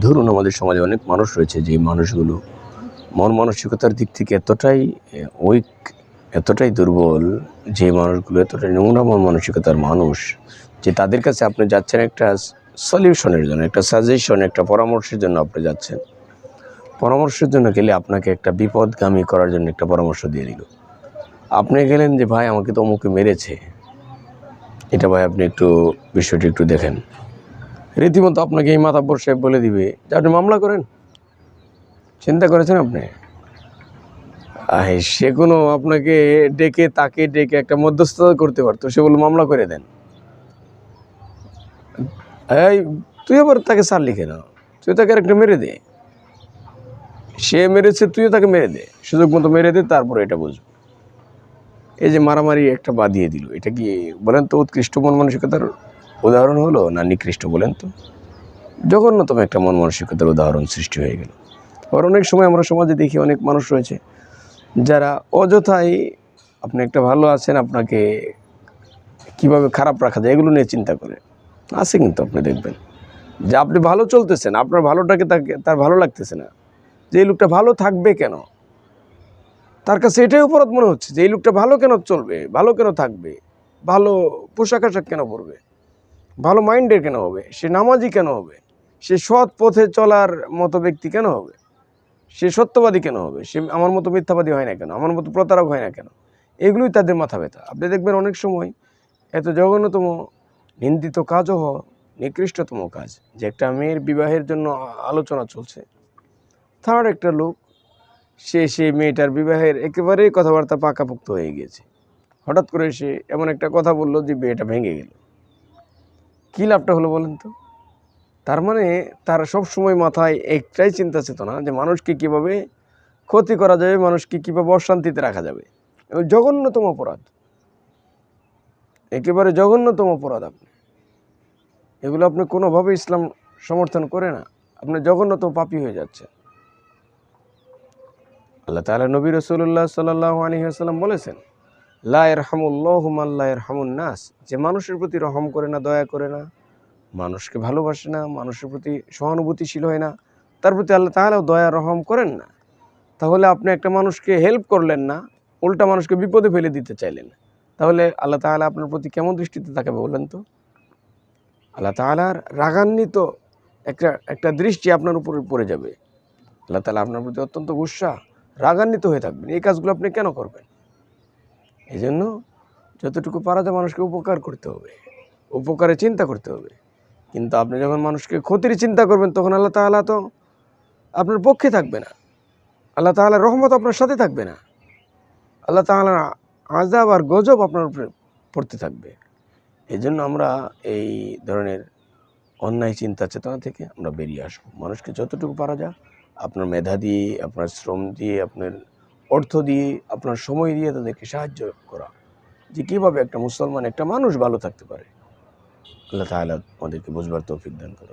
ধরুন আমাদের সমাজে অনেক মানুষ রয়েছে যে মানুষগুলো মন মানসিকতার দিক থেকে এতটাই উইক এতটাই দুর্বল, যে মানুষগুলো এতটাই নোংরা মন মানসিকতার মানুষ, যে তাদের কাছে আপনি যাচ্ছেন একটা সলিউশনের জন্য, একটা সাজেশন, একটা পরামর্শের জন্য আপনি যাচ্ছেন। পরামর্শের জন্য গেলে আপনাকে একটা বিপদগামী করার জন্য একটা পরামর্শ দিয়ে দিল। আপনি গেলেন যে, ভাই, আমাকে তো অমুকে মেরেছে। এটা ভাই, আপনি একটু বিষয়টি একটু দেখেন। রীতিমতো আপনাকে এই মাতাব্বর সাহেব বলে দিবে। যে আপনি মামলা করেন? চিন্তা করেছেন আপনি? সে কোনো আপনাকে ডেকে, তাকে ডেকে একটা মধ্যস্থতা করতে পারতো। সে বলল, মামলা করে দেন। এই, তুই আবার তাকে সার লিখে না তুই তাকে একটা মেরে দে। সে মেরেছে, তুইও তাকে মেরে দে। সুযোগ মতো মেরে দে, তারপরে এটা বুঝব। এই যে মারামারি একটা বাদিয়ে দিল, এটা কি বলেন তো উৎকৃষ্ট মন মানসিকতার উদাহরণ হলো না নিকৃষ্ট বলেন তো। জঘন্যতম একটা মন মানসিকতার উদাহরণ সৃষ্টি হয়ে গেল। আবার অনেক সময় আমরা সমাজে দেখি অনেক মানুষ রয়েছে যারা অযথাই আপনি একটা ভালো আছেন, আপনাকে কীভাবে খারাপ রাখা যায় এগুলো নিয়ে চিন্তা করে। আছে কিন্তু আপনি দেখবেন যে আপনি ভালো চলতেছেন, আপনার ভালোটাকে তাকে, তার ভালো লাগতেছে না। যে এই লোকটা ভালো থাকবে কেন? তার কাছে এটাই অপরাধ মনে হচ্ছে যে এই লোকটা ভালো কেন চলবে, ভালো কেন থাকবে, ভালো পোশাক আশাক কেন পরবে? ভালো মাইন্ডের কেন হবে? সে নামাজি কেন হবে? সে সৎ পথে চলার মতো ব্যক্তি কেন হবে? সে সত্যবাদী কেন হবে? সে আমার মতো মিথ্যাবাদী হয় না কেন? আমার মতো প্রতারক হয় না কেন? এগুলোই তাদের মাথা ব্যথা। আপনি দেখবেন অনেক সময় এত জঘন্যতম, নিন্দিত কাজও হ নিকৃষ্টতম কাজ। যে একটা মেয়ের বিবাহের জন্য আলোচনা চলছে। থার্ড একটা লোক, সে সেই মেয়েটার বিবাহের একেবারেই কথাবার্তা পাকাপোক্ত হয়ে গিয়েছে। হঠাৎ করে সে এমন একটা কথা বলল যে বিয়েটা ভেঙে গেল। কী লাভটা হলো বলেন তো? তার মানে তার সব সময় মাথায় একটাই চিন্তা চেতনা যে মানুষকে কীভাবে ক্ষতি করা যাবে, মানুষকে কীভাবে অশান্তিতে রাখা যাবে। এবং জঘন্যতম অপরাধ। একেবারে জঘন্যতম অপরাধ আপনি। এগুলো আপনি কোনোভাবে ইসলাম সমর্থন করে না। আপনি জঘন্যতম পাপী হয়ে যাচ্ছে আল্লাহ তাআলা নবী রসুল্লাহ সাল্লাহ আলহিহাসাল্লাম বলেছেন নাস। যে মানুষের প্রতি রহম করে না, দয়া করে না, মানুষকে ভালোবাসে না, মানুষের প্রতি সহানুভূতিশীল হয় না, তার প্রতি আল্লাহ তাহলেও দয়া, রহম করেন না। তাহলে আপনি একটা মানুষকে হেল্প করলেন না, উল্টা মানুষকে বিপদে ফেলে দিতে চাইলেন। তাহলে আল্লাহ তাআলা আপনার প্রতি কেমন দৃষ্টিতে তাকাবে বলেন তো? আল্লাহ তাআলার রাগান্বিত একটা একটা দৃষ্টি আপনার উপরে পড়ে যাবে। আল্লাহ তাআলা আপনার প্রতি অত্যন্ত গুসা, রাগান্বিত হয়ে থাকবেন। এই কাজগুলো আপনি কেন করবেন? এই জন্য যতটুকু পারা যায় মানুষকে উপকার করতে হবে, উপকারে চিন্তা করতে হবে। কিন্তু আপনি যখন মানুষকে ক্ষতির চিন্তা করবেন, তখন আল্লাহ তাআলা তো আপনার পক্ষে থাকবে না। আল্লাহ তাআলার রহমত আপনার সাথে থাকবে না। আল্লাহ তাআলার আজাব আর গজব আপনার উপরে পড়তে থাকবে। এই জন্য আমরা এই ধরনের অন্যায় চিন্তা চেতনা থেকে আমরা বেরিয়ে আসব। মানুষকে যতটুকু পারা যায়, আপনার মেধা দিয়ে, আপনার শ্রম দিয়ে, আপনার অর্থ দিয়ে, আপনার সময় দিয়ে তাদেরকে সাহায্য করা। যে কীভাবে একটা মুসলমান, একটা মানুষ ভালো থাকতে পারে। আল্লাহ তাহলে আমাদেরকে বুঝবার তৌফিক দান করুন।